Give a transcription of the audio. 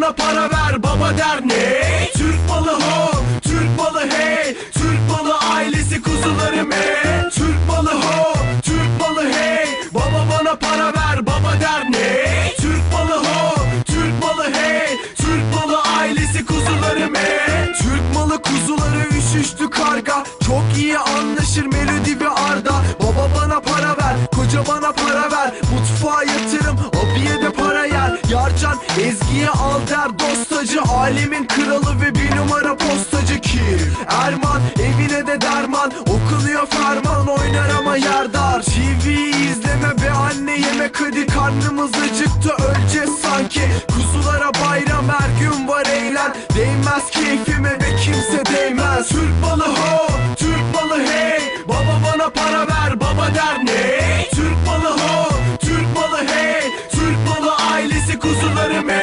bana para ver baba der ne? Türk balı ho, Türk balı hey, Türk balı ailesi kuzularım he. Türk balı ho, Türk balı hey, baba bana para ver baba der ne? Türk balı ho, Türk balı hey, Türk balı ailesi kuzularım he. Türk malı kuzuları üşüştü karga, çok iyi anlıyor Darcan Ezgi'ye al der dostacı. Alemin kralı ve bir numara postacı ki. Erman evine de derman. Okunuyor ferman oynar ama yerdar. TV izleme be anne yemek hadi. Karnımız acıktı öleceğiz sanki. Kuzulara bayram her gün var eğlen. Değmez keyfime Kilise kuzularım